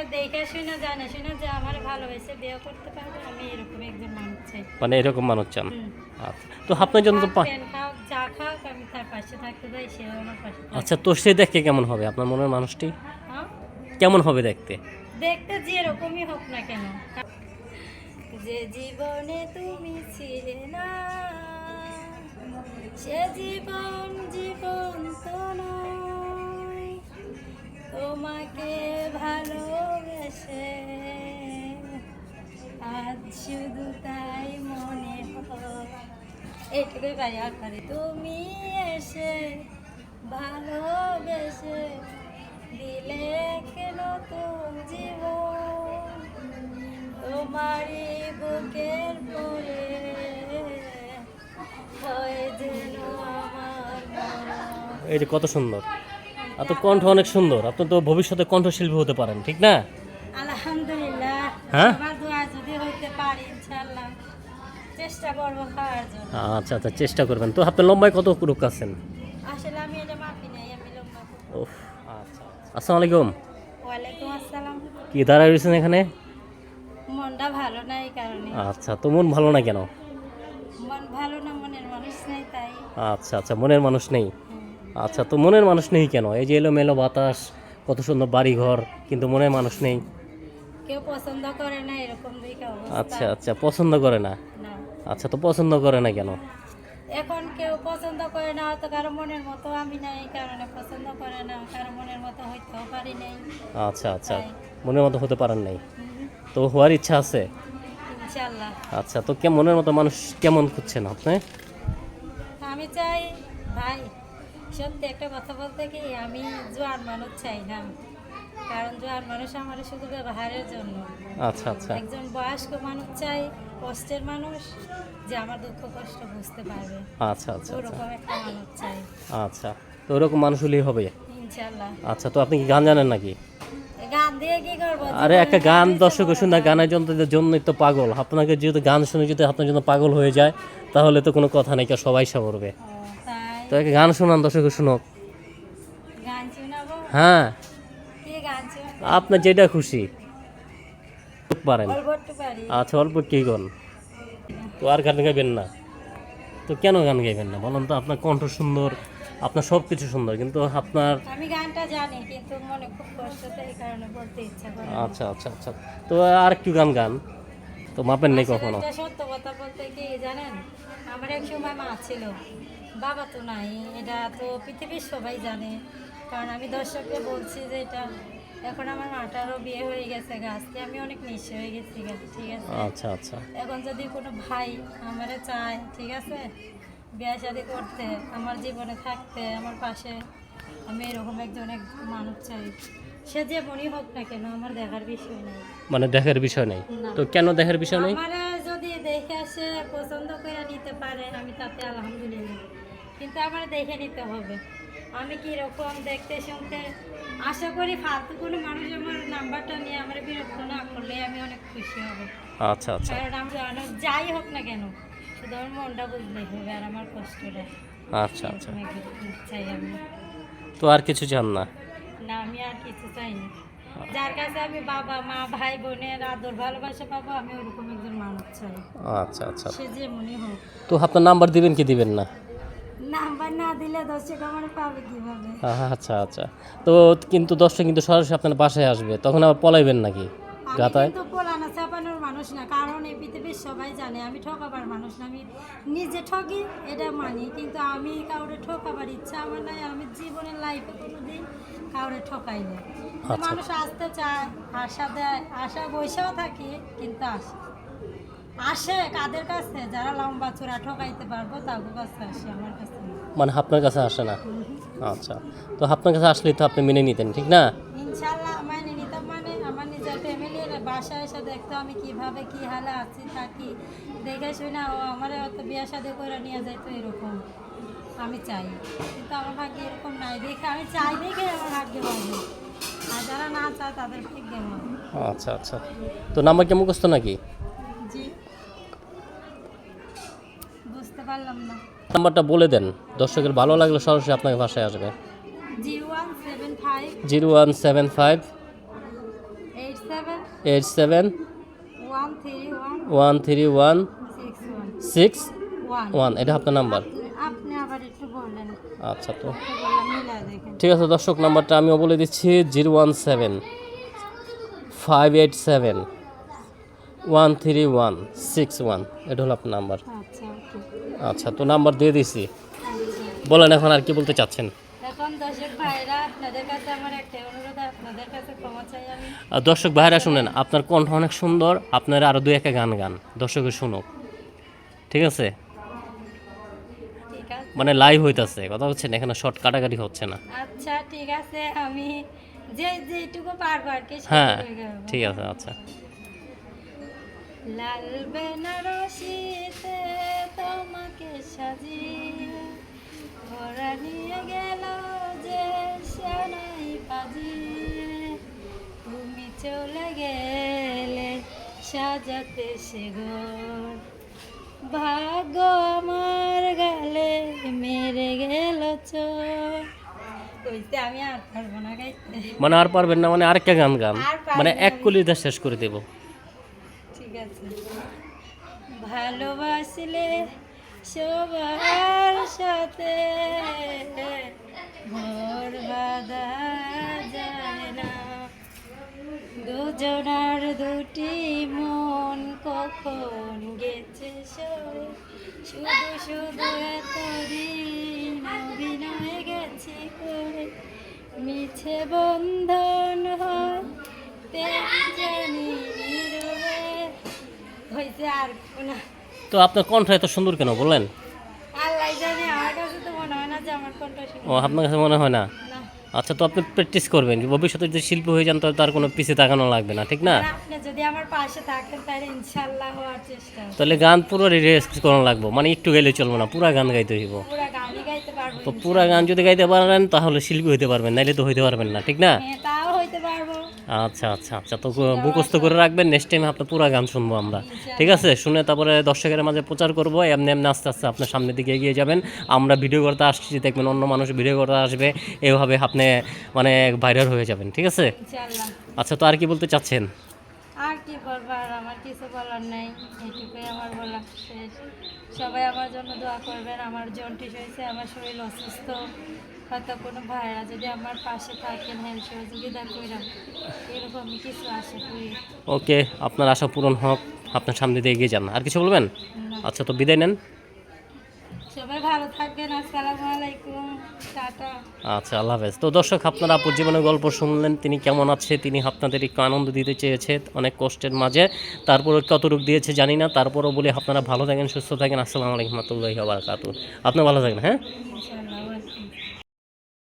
আমার দেখে শুনে জানে শুনে যে আমার ভালোবেসে বিয়ে করতে পারবে আমি এরকম একজন মানুষ চাই। মানে এরকম মানুষ চান? আচ্ছা। তো আপনার জন্য তো পা- খাক, পেন খাও যা খাও আমি তার পাশে থাকতে চাই সে আমার পাশে আচ্ছা তো সে দেখতে কেমন হবে? আপনার মনের মানুষটি? হ্যাঁ? কেমন হবে দেখতে? দেখতে যেরকমই হোক না কেন। যে জীবনে তুমি ছিলে না সে জীবন জীবন তো নয়। তোমাকে ভালোবেসে আজ শুধু তাই মনে হয়। তুমি এসে ভালোবেসে দিলে কেন নতুন জীবন? তোমারই বুকের পরে। এই যে কত সুন্দর। আপনার কণ্ঠ অনেক সুন্দর। আপনি তো ভবিষ্যতে কণ্ঠশিল্পী হতে পারেন ঠিক না? আলহামদুলিল্লাহ। হ্যাঁ? যদি হইতে পারি ইনশাল্লাহ চেষ্টা করব খাওয়ার জন্য। আচ্ছা আচ্ছা চেষ্টা করবেন। তো আপনার লম্বায় কত রূপ আছেন? আসলে আমি এটা মাপি নাই আমি লম্বা ও আচ্ছা আসসালামু আলাইকুম ওয়ালাইকুম আসসালাম। কি দাঁড়ায় রয়েছেন এখানে? মনটা ভালো না এই কারণে। আচ্ছা তো মন ভালো না কেন? মন ভালো না মনের মানুষ নেই তাই। আচ্ছা আচ্ছা মনের মানুষ নেই। আচ্ছা তো মনের মানুষ নেই কেন? এই যে এলোমেলো বাতাস কত সুন্দর বাড়ি ঘর কিন্তু মনের মানুষ নেই। কেউ পছন্দ করে না এরকম আচ্ছা আচ্ছা পছন্দ করে না? আচ্ছা তো পছন্দ করে না কেন? এখন কেউ পছন্দ করে না হয়তো কারও মনের মতো আমি না এই কারণে পছন্দ করে না কারও মনের মতো হইতেও পারি নাই। আচ্ছা আচ্ছা মনের মতো হতে পারেন নাই। তো হওয়ার ইচ্ছা আছে? ইনশাল্লাহ আচ্ছা তো কে মনের মতো মানুষ কেমন খুঁজছেন আপনি? আমি চাই ভাই সত্যি একটা কথা বলতে কি আমি জোয়ান মানুষ চাই না। কারণ জোয়ান মানুষ আমার শুধু ব্যবহারের জন্য। আচ্ছা আচ্ছা। একজন বয়স্ক মানুষ চাই কষ্টের মানুষ যে আমার দুঃখ কষ্ট বুঝতে পারবে। আচ্ছা আচ্ছা আচ্ছা। ওরকম একটা মানুষ চাই। আচ্ছা তো ওরকম মানুষ হলেই হবে। ইনশাল্লাহ। আচ্ছা তো আপনি কি গান জানেন নাকি? গান দিয়ে কি করব? আরে একটা গান দর্শক শুনে গানের জন্য জন্যই তো পাগল। আপনাকে যেহেতু গান শুনে যদি আপনার জন্য পাগল হয়ে যায় তাহলে তো কোনো কথা নেই সবাই সা করবে। ও, তাই তো একটা গান শোনান দর্শক শুনুক। হ্যাঁ। আপনার যেটা খুশি। পারেন। আচ্ছা অল্প কি গান। তো আর গান গাইবেন না। তো কেন গান গাইবেন না? বলুন তো আপনার কণ্ঠ সুন্দর আপনার সব কিছু সুন্দর কিন্তু আপনার আমি গানটা জানি কিন্তু মনে খুব কষ্ট এই কারণে বলতে ইচ্ছা করে আচ্ছা আচ্ছা আচ্ছা। তো আর একটু গান গান। তো মাপেন নেই কখনো। সত্য কথা বলতে কি জানেন? আমার এক সময় মা ছিল। বাবা তো নাই এটা তো পৃথিবীর সবাই জানে। কারণ আমি দর্শককে বলছি যে এটা এখন আমার মাটারও বিয়ে হয়ে গেছে গাছতে আমি অনেক নিশ্চয় হয়ে গেছি ঠিক আছে? আচ্ছা আচ্ছা। এখন যদি কোনো ভাই আমারে চায় ঠিক আছে? বিয়ে শাদি করতে আমার জীবনে থাকতে আমার পাশে আমি এরকম একজন এক মানুষ চাই। সে যে মনি হোক না কেন আমার দেখার বিষয় নেই। মানে দেখার বিষয় নেই? তো কেন দেখার বিষয় নেই? আমার যদি দেখে আসে পছন্দ করে নিতে পারে আমি তাতে আলহামদুলিল্লাহ। কিন্তু আমার দেখে নিতে হবে। আমি কি রকম দেখতে শুনতে আশা করি ফালতু কোনো মানুষ আমার নাম্বারটা নিয়ে আমার বিরক্ত না করলে আমি অনেক খুশি হব। আচ্ছা আচ্ছা। কারণ আমি জানো যাই হোক না কেন শুধু আমার মনটা বুঝলেই হবে আর আমার কষ্টটা। আচ্ছা আচ্ছা। চাই আমি। তো আর কিছু চান না? না আমি আর কিছু চাই না যার কাছে আমি বাবা মা ভাই বোনের আদর ভালোবাসা পাবো আমি ওরকম একজন মানুষ চাই। আচ্ছা আচ্ছা। সে যে মনে হোক। তো আপনার নাম্বার দিবেন কি দিবেন না? নাম্বার না দিলে দর্শক আমার পাবে কীভাবে? আচ্ছা আচ্ছা। তো কিন্তু দশটা কিন্তু সরাসরি আপনার বাসায় আসবে তখন আবার পলাইবেন নাকি গাতায়? কিন্তু পোলানা চাপানোর মানুষ না কারণ এই পৃথিবীর সবাই জানে আমি ঠকাবার মানুষ না আমি নিজে ঠকি এটা মানি। কিন্তু আমি কাউরে ঠকাবার ইচ্ছা আমার নাই আমি জীবনের লাইফে কোনোদিন কাউরে ঠকাই না আচ্ছা। মানুষ আসতে চায় আশা দেয় আশা বৈশাও থাকি কিন্তু আসে। আসে কাদের কাছে? যারা লম্বা চূড়া ঠকাইতে পারব তাদের কাছে আসে আমার কাছে মানে আপনার কাছে আসে না? আচ্ছা। তো আপনার কাছে আসলেই তো আপনি মেনে নিতেন ঠিক না? ইনশাল্লাহ আমার নিতাম মানে আমার নিজের ফ্যামিলির বাসায় এসে দেখতো আমি কীভাবে কি হালে আছি থাকি দেখে শুনে ও আমার অত বিয়া শাদি করে নিয়ে যাইতো এরকম। আমি চাই। কিন্তু আমার ভাগ্যে এরকম নাই। দেখে আমি চাই দেখে আমার ভাগ্যে হবে আর যারা না চায় তাদের হবে আচ্ছা আচ্ছা। তো নাম্বার কি মুখস্থ নাকি? বুঝতে পারলাম না। নাম্বারটা বলে দেন। দর্শকের ভালো লাগলে সরাসরি আপনাকে ভাষায় আসবে। Zero one seven five. Eight seven. One three one. Six one. এটা আপনার নাম্বার। আচ্ছা তো। ঠিক আছে দর্শক নাম্বারটা আমিও বলে দিচ্ছি zero one seven five eight seven one three one six one. এটা হলো আপনার নাম্বার। আচ্ছা তো নাম্বার দিয়ে দিছি। বলেন এখন আর কি বলতে চাচ্ছেন? দর্শক ভাইরা শুনেন আপনার কণ্ঠ অনেক সুন্দর আপনার আরও দুই একটা গান গান দর্শকে শুনুক। ঠিক আছে? মানে লাইভ হইতাছে কথা হচ্ছে না এখানে শর্ট কাটাকাটি হচ্ছে না। আচ্ছা ঠিক আছে আমি যে যেটুকু পারব আর কি হ্যাঁ ঠিক আছে আচ্ছা। লাল বেনারসিতে তোমাকে সাজিয়ে ঘোরা নিয়ে গেল যে সানাই বাজিয়ে তুমি চলে গেলে সাজাতে সে ঘর। ভাগ্য আমার গালে মেরে গেল চোর। আমি আর পারব না গাইতে। মানে আর পারবেন না মানে আরেকটা গান গান। মানে। এক কলিতে শেষ করে দেব। ঠিক আছে। ভালোবাসলে সবার সাথে ভোর বাঁধা যায় না। দুজনার দুটি মন কখন গেছে শুধু শুধু এতদিন অভিনয় গেছি করে। মিছে বন্ধন হয় জানি হয়েছে আর না তো আপনার কণ্ঠ এত সুন্দর কেন বললেন? হয় ও আপনার কাছে মনে হয় না? আচ্ছা তো আপনি প্র্যাকটিস করবেন। ভবিষ্যতে যদি শিল্পী হয়ে যান তাহলে তার কোনো পিছিয়ে তাকানো লাগবে না ঠিক না? যদি আমার পাশে থাকেন তাহলে হওয়ার চেষ্টা তাহলে গান পুরো রেস করানো লাগবে। মানে একটু গেলে চলবে না পুরো গান গাইতে হইব। তো পুরা গান যদি গাইতে পারেন তাহলে শিল্পী হইতে পারবেন নাইলে তো হইতে পারবেন না ঠিক না? হইতে পারব। আচ্ছা আচ্ছা আচ্ছা। তো মুখস্থ করে রাখবেন নেক্সট টাইম আপনার পুরো গান শুনব আমরা। ঠিক আছে? শুনে তারপরে দর্শকের মাঝে প্রচার করব। এমনি এমনি আস্তে আস্তে আপনার সামনের দিকে এগিয়ে যাবেন। আমরা ভিডিও করতে আসছি দেখবেন অন্য মানুষ ভিডিও করতে আসবে। এভাবে আপনি মানে ভাইরাল হয়ে যাবেন ঠিক আছে? আচ্ছা তো আর কি বলতে চাচ্ছেন? আর কি বলব আর আমার কিছু বলার নেই। এইটুকুই আমার বলা শেষ। সবাই আমার জন্য দোয়া করবেন। আমার জন্টিস হয়েছে আমার শরীর অসুস্থ। হয়তো কোনো ভাইরা যদি আমার পাশে থাকেন হেল্প সহযোগিতা করেন এরকম কিছু আশা করি। ওকে আপনার আশা পূরণ হোক আপনার সামনে দিয়ে এগিয়ে যান। আর কিছু বলবেন? আচ্ছা তো বিদায় নেন। সবাই ভালো থাকবেন আসসালামু আলাইকুম টাটা। আচ্ছা আল্লাহ হাফেজ। তো দর্শক আপনারা আপুর জীবনের গল্প শুনলেন তিনি কেমন আছে তিনি আপনাদের একটু আনন্দ দিতে চেয়েছে অনেক কষ্টের মাঝে। তারপরে কতটুকু দিয়েছে জানি না তারপরও বলি আপনারা ভালো থাকেন সুস্থ থাকেন। আসসালামু আলাইকুম রহমতুল্লাহি বারাকাতু আপনি ভালো থাকেন হ্যাঁ?